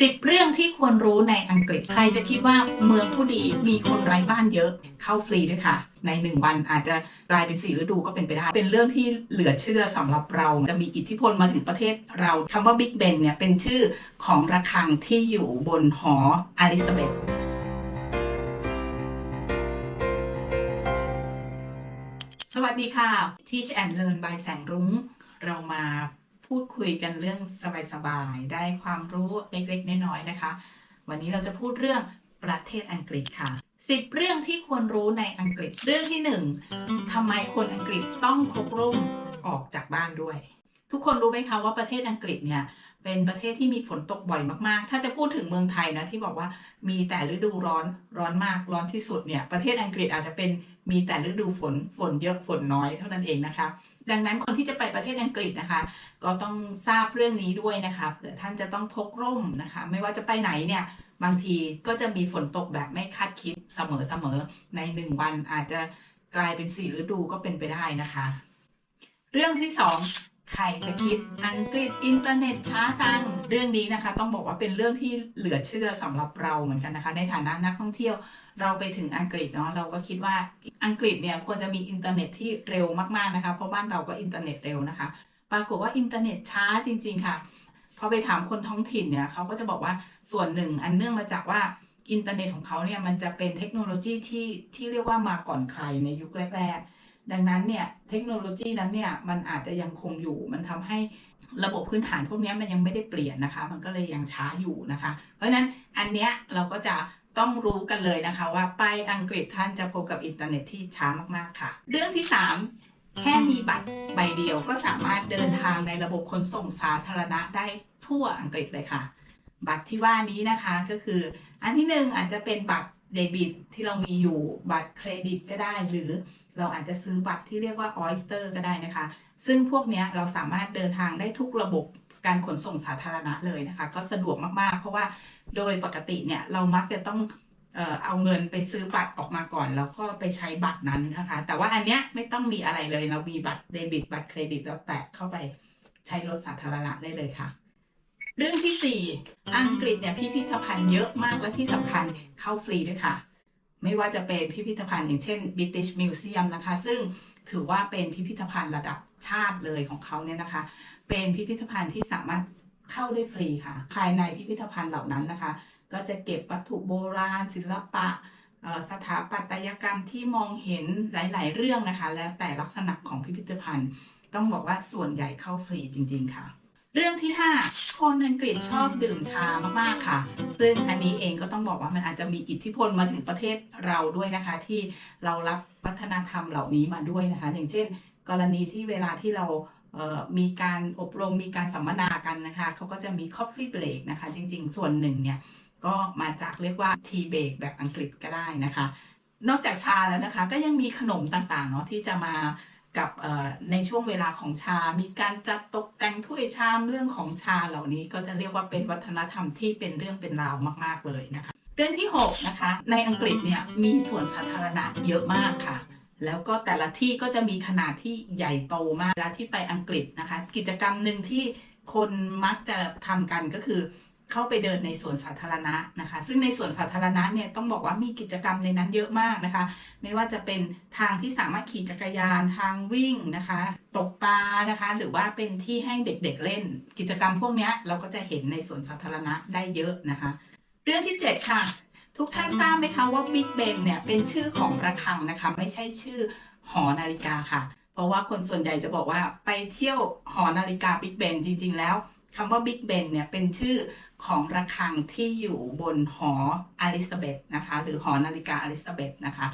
สิบเรื่องที่ควรรู้ในอังกฤษ ใครจะคิดว่าเมืองผู้ดีมีคนไร้บ้านเยอะ เข้าฟรีด้วยค่ะ ในหนึ่งวันอาจจะกลายเป็นสี่ฤดูก็เป็นไปได้ เป็นเรื่องที่เหลือเชื่อสำหรับเรา จะมีอิทธิพลมาถึงประเทศเราคำว่าบิ๊กเบนเนี่ยเป็นชื่อของระฆังที่อยู่บนหออลิซาเบธสวัสดีค่ะ Teach and Learn by แสงรุ้ง เรามา พูดคุยกันเรื่องสบายๆ ได้ความรู้เล็กๆ น้อยๆ นะคะ วันนี้เราจะพูดเรื่องประเทศอังกฤษค่ะ 10 เรื่องที่ควรรู้ในอังกฤษ เรื่องที่ 1ทำไมคนอังกฤษต้องพกร่มออกจากบ้านด้วย ทุกคนรู้ไหมคะว่าประเทศอังกฤษเนี่ยเป็นประเทศที่มีฝนตกบ่อยมากๆ ถ้าจะพูดถึงเมืองไทยนะที่บอกว่ามีแต่ฤดูร้อนร้อนมากร้อนที่สุดเนี่ยประเทศอังกฤษอาจจะเป็นมีแต่ฤดูฝนฝนเยอะฝนน้อยเท่านั้นเองนะคะ ดังนั้นคนที่จะไปประเทศอังกฤษนะคะ ก็ต้องทราบเรื่องนี้ด้วยนะคะเผื่อท่านจะต้องพกร่มนะคะ ไม่ว่าจะไปไหนเนี่ยบางทีก็จะมีฝนตกแบบไม่คาดคิดเสมอๆในหนึ่งวันอาจจะกลายเป็นสี่ฤดูก็เป็นไปได้นะคะ เรื่องที่สอง ใครจะคิดอังกฤษอินเทอร์เน็ตช้าจัง เรื่องนี้นะคะ ต้องบอกว่าเป็นเรื่องที่เหลือเชื่อสำหรับเราเหมือนกันนะคะ ในฐานะนักท่องเที่ยวเราไปถึงอังกฤษเนาะเราก็คิดว่าอังกฤษเนี่ยควรจะมีอินเทอร์เน็ตที่เร็วมากๆนะคะ เพราะบ้านเราก็อินเทอร์เน็ตเร็วนะคะ ปรากฏว่าอินเทอร์เน็ตช้าจริง ๆค่ะพอไปถามคนท้องถิ่นเนี่ยเขาก็จะบอกว่าส่วนหนึ่งอันเนื่องมาจากว่าอินเทอร์เน็ตของเขาเนี่ยมันจะเป็นเทคโนโลยีที่ที่เรียกว่ามาก่อนใครในยุคแรกๆ ดังนั้นเนี่ยเทคโนโลยีนั้นเนี่ยมันอาจจะยังคงอยู่ มันทำให้ระบบพื้นฐานพวกนี้มันยังไม่ได้เปลี่ยนนะคะ มันก็เลยยังช้าอยู่นะคะ เพราะฉะนั้นอันเนี้ยเราก็จะต้องรู้กันเลยนะคะว่าไปอังกฤษท่านจะพบกับอินเทอร์เน็ตที่ช้ามากๆค่ะ เรื่องที่ 3 แค่มีบัตรใบเดียวก็สามารถเดินทางในระบบขนส่งสาธารณะได้ทั่วอังกฤษเลยค่ะ บัตรที่ว่านี้นะคะก็คือ อันที่หนึ่งอาจจะเป็นบัตร เดบิตที่เรามีอยู่บัตรเครดิตก็ได้ หรือเราอาจจะซื้อบัตรที่เรียกว่า Oyster ก็ได้นะคะ ซึ่งพวกนี้เราสามารถเดินทางได้ทุกระบบการขนส่งสาธารณะเลยนะคะ ก็สะดวกมากๆ เพราะว่าโดยปกติเนี่ยเรามักจะต้องเออเอาเงินไปซื้อบัตรออกมาก่อน แล้วก็ไปใช้บัตรนั้นนะคะ แต่ว่าอันเนี้ยไม่ต้องมีอะไรเลย เรามีบัตรเดบิตบัตรเครดิตเราแตะเข้าไปใช้รถสาธารณะได้เลยค่ะ เรื่องที่ 4 อังกฤษเนี่ยพิพิธภัณฑ์เยอะมากและที่สำคัญเข้าฟรีด้วยค่ะ ไม่ว่าจะเป็นพิพิธภัณฑ์อย่างเช่น British Museum นะคะ ซึ่งถือว่าเป็นพิพิธภัณฑ์ระดับชาติเลยของเขาเนี่ยนะคะ เป็นพิพิธภัณฑ์ที่สามารถเข้าได้ฟรีค่ะ ภายในพิพิธภัณฑ์เหล่านั้นนะคะ ก็จะเก็บวัตถุโบราณ ศิลปะเอ่อสถาปัตยกรรมที่มองเห็นหลาย ๆ เรื่องนะคะ แล้วแต่ลักษณะของพิพิธภัณฑ์ ต้องบอกว่าส่วนใหญ่เข้าฟรีจริง ๆ ค่ะ เรื่องที่ 5 คนอังกฤษชอบดื่มชามากๆค่ะ ซึ่งอันนี้เองก็ต้องบอกว่ามันอาจจะมีอิทธิพลมาถึงประเทศเราด้วยนะคะ ที่เรารับวัฒนธรรมเหล่านี้มาด้วยนะคะ อย่างเช่น กรณีที่เวลาที่เรามีการอบรมมีการสัมมนากันนะคะเขาก็จะมี coffee break นะคะ จริง ๆ ส่วนหนึ่งเนี่ยก็มาจากเรียกว่า tea break แบบอังกฤษก็ได้นะคะ นอกจากชาแล้วนะคะ ก็ยังมีขนมต่างๆเนาะที่จะมา กับในช่วงเวลาของชา มีการจัดตกแต่งถ้วยชามเรื่องของชาเหล่านี้ก็จะเรียกว่าเป็นวัฒนธรรมที่เป็นเรื่องเป็นราวมาก ๆ เลยนะคะ เรื่องที่ 6 นะคะ ในอังกฤษเนี่ยมีสวนสาธารณะเยอะมากค่ะ แล้วก็แต่ละที่ก็จะมีขนาดที่ใหญ่โตมากเวลาที่ไปอังกฤษนะคะ กิจกรรมหนึ่งที่คนมักจะทำกันก็คือ เข้าไปเดินในสวนสาธารณะนะคะ ซึ่งในสวนสาธารณะเนี่ยต้องบอกว่ามีกิจกรรมในนั้นเยอะมากนะคะ ไม่ว่าจะเป็นทางที่สามารถขี่จักรยานทางวิ่งนะคะ ตกปลานะคะ หรือว่าเป็นที่ให้เด็กๆเล่น กิจกรรมพวกนี้เราก็จะเห็นในสวนสาธารณะได้เยอะนะคะ เรื่องที่ 7 ค่ะ ทุกท่านทราบไหมคะว่าบิ๊กเบนเนี่ยเป็นชื่อของระฆังนะคะ ไม่ใช่ชื่อหอนาฬิกาค่ะ เพราะว่าคนส่วนใหญ่จะบอกว่าไปเที่ยวหอนาฬิกาบิ๊กเบนจริง ๆ แล้ว คำว่าบิ๊กเบนเนี่ยเป็นชื่อของระฆังที่อยู่บนหออลิซาเบธนะคะหรือหอนาฬิกาอลิซาเบธนะคะ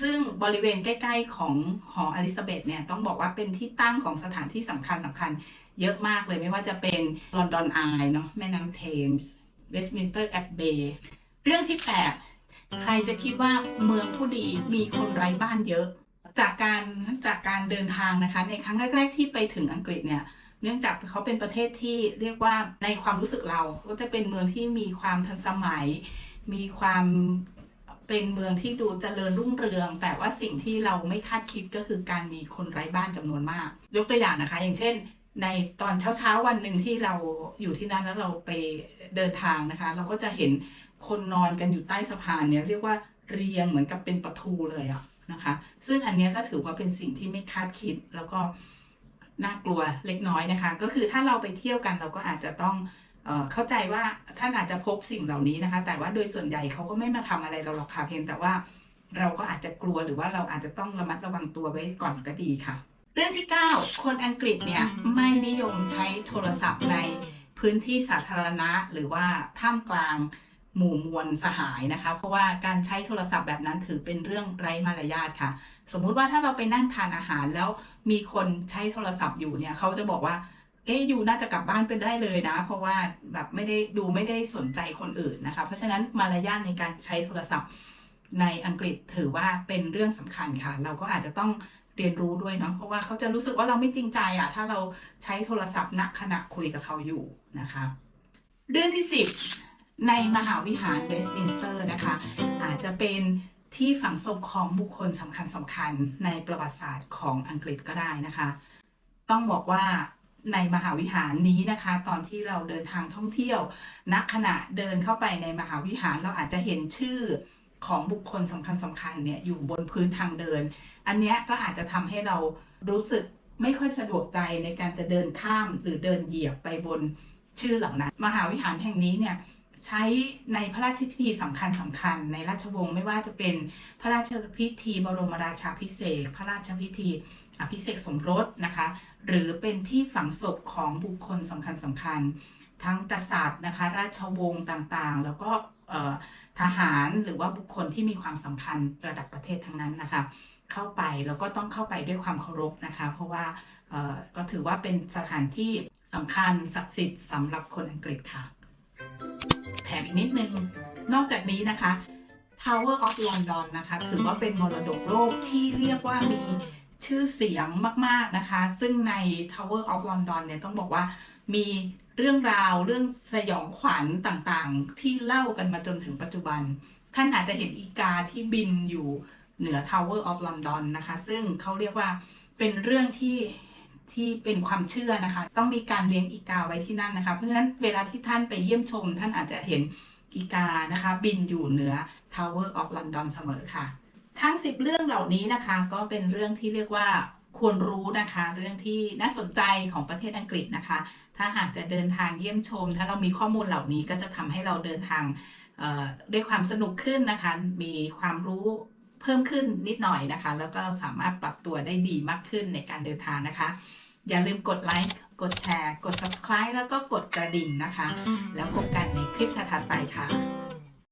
ซึ่งบริเวณใกล้ ๆ ของหออลิซาเบธเนี่ยต้องบอกว่าเป็นที่ตั้งของสถานที่สำคัญสำคัญเยอะมากเลยไม่ว่าจะเป็นลอนดอนไอเนาะแม่น้ำเทมส์เวสต์มินสเตอร์แอบเบย์เรื่องที่8ใครจะคิดว่าเมืองผู้ดีมีคนไร้บ้านเยอะ จากการจากการเดินทางนะคะในครั้งแรก ๆ ที่ไปถึงอังกฤษเนี่ย เนื่องจากเขาเป็นประเทศที่เรียกว่าในความรู้สึกเราก็จะเป็นเมืองที่มีความทันสมัย มีความเป็นเมืองที่ดูเจริญรุ่งเรือง แต่ว่าสิ่งที่เราไม่คาดคิดก็คือการมีคนไร้บ้านจำนวนมาก ยกตัวอย่างนะคะ อย่างเช่น ในตอนเช้าๆวันหนึ่งที่เราอยู่ที่นั่นแล้วเราไปเดินทางนะคะ เราก็จะเห็นคนนอนกันอยู่ใต้สะพานเนี่ยเรียกว่าเรียงเหมือนกับเป็นประตูเลยอะนะคะ ซึ่งอันนี้ก็ถือว่าเป็นสิ่งที่ไม่คาดคิดแล้วก็ น่ากลัวเล็กน้อยนะคะ ก็คือถ้าเราไปเที่ยวกันเราก็อาจจะต้องเอ่อเข้าใจว่าท่านอาจจะพบสิ่งเหล่านี้นะคะ แต่ว่าโดยส่วนใหญ่เขาก็ไม่มาทำอะไรเราหรอกค่ะเพียงแต่ว่าเราก็อาจจะกลัวหรือว่าเราอาจจะต้องระมัดระวังตัวไว้ก่อนก็ดีค่ะ เรื่องที่ 9 คนอังกฤษเนี่ยไม่นิยมใช้โทรศัพท์ในพื้นที่สาธารณะ หรือว่าท่ามกลาง หมู่มวลสหายนะคะ เพราะว่าการใช้โทรศัพท์แบบนั้นถือเป็นเรื่องไร้มารยาทค่ะ สมมุติว่าถ้าเราไปนั่งทานอาหารแล้วมีคนใช้โทรศัพท์อยู่เนี่ยเขาจะบอกว่าเอ๊ะอยู่น่าจะกลับบ้านไปได้เลยนะ เพราะว่าแบบไม่ได้ดูไม่ได้สนใจคนอื่นนะคะ เพราะฉะนั้นมารยาทในการใช้โทรศัพท์ในอังกฤษถือว่าเป็นเรื่องสำคัญค่ะ เราก็อาจจะต้องเรียนรู้ด้วยเนาะเพราะว่าเขาจะรู้สึกว่าเราไม่จริงใจอะถ้าเราใช้โทรศัพท์ณขณะคุยกับเขาอยู่นะคะ เรื่องที่ 10 ในมหาวิหารเวสต์มินสเตอร์นะคะ อาจจะเป็นที่ฝังศพของบุคคลสำคัญสำคัญในประวัติศาสตร์ของอังกฤษก็ได้นะคะ ต้องบอกว่าในมหาวิหารนี้นะคะ ตอนที่เราเดินทางท่องเที่ยวณขณะเดินเข้าไปในมหาวิหารเราอาจจะเห็นชื่อของบุคคลสำคัญสำคัญเนี่ยอยู่บนพื้นทางเดิน อันนี้ก็อาจจะทำให้เรารู้สึกไม่ค่อยสะดวกใจในการจะเดินข้ามหรือเดินเหยียบไปบนชื่อเหล่านั้น มหาวิหารแห่งนี้เนี่ย ใช้ในพระราชพิธีสำคัญสำคัญในราชวงศ์ไม่ว่าจะเป็นพระราชพิธีบรมราชาภิเศษ พระราชพิธีอภิเษกสมรสนะคะ หรือเป็นที่ฝังศพของบุคคลสำคัญสำคัญ ทั้งกษัตริย์นะคะ ราชวงศ์ต่างๆ แล้วก็ทหารหรือว่าบุคคลที่มีความสำคัญระดับประเทศทั้งนั้นนะคะ เข้าไปแล้วก็ต้องเข้าไปด้วยความเคารพนะคะ เพราะว่าก็ถือว่าเป็นสถานที่สำคัญศักดิ์สิทธิ์สำหรับคนอังกฤษค่ะ แถมอีกนิดนึง นอกจากนี้นะคะ Tower of London นะคะ ถือว่าเป็นมรดกโลกที่เรียกว่ามีชื่อเสียงมาก ๆ นะคะ ซึ่งใน Tower of London เนี่ยต้องบอกว่ามีเรื่องราวเรื่องสยองขวัญต่างๆ ที่เล่ากันมาจนถึงปัจจุบัน ท่านอาจจะเห็นอีกาที่บินอยู่เหนือ Tower of London นะคะ ซึ่งเขาเรียกว่าเป็นเรื่องที่ ที่เป็นความเชื่อนะคะ ต้องมีการเลี้ยงอีกาไว้ที่นั่นนะคะ เพราะฉะนั้นเวลาที่ท่านไปเยี่ยมชม ท่านอาจจะเห็นอีกานะคะ บินอยู่เหนือ Tower of London เสมอค่ะ ทั้ง 10 เรื่องเหล่านี้นะคะ ก็เป็นเรื่องที่เรียกว่าควรรู้นะคะ เรื่องที่น่าสนใจของประเทศอังกฤษนะคะ ถ้าหากจะเดินทางเยี่ยมชม ถ้าเรามีข้อมูลเหล่านี้ก็จะทำให้เราเดินทางด้วยความสนุกขึ้นนะคะ มีความรู้ เพิ่มขึ้นนิดหน่อยนะคะ แล้วก็เราสามารถปรับตัวได้ดีมากขึ้นในการเดินทางนะคะ อย่าลืมกดไลค์กดแชร์ กด subscribe แล้วก็กดกระดิ่งนะคะ แล้วพบกันในคลิปถัดๆไปค่ะ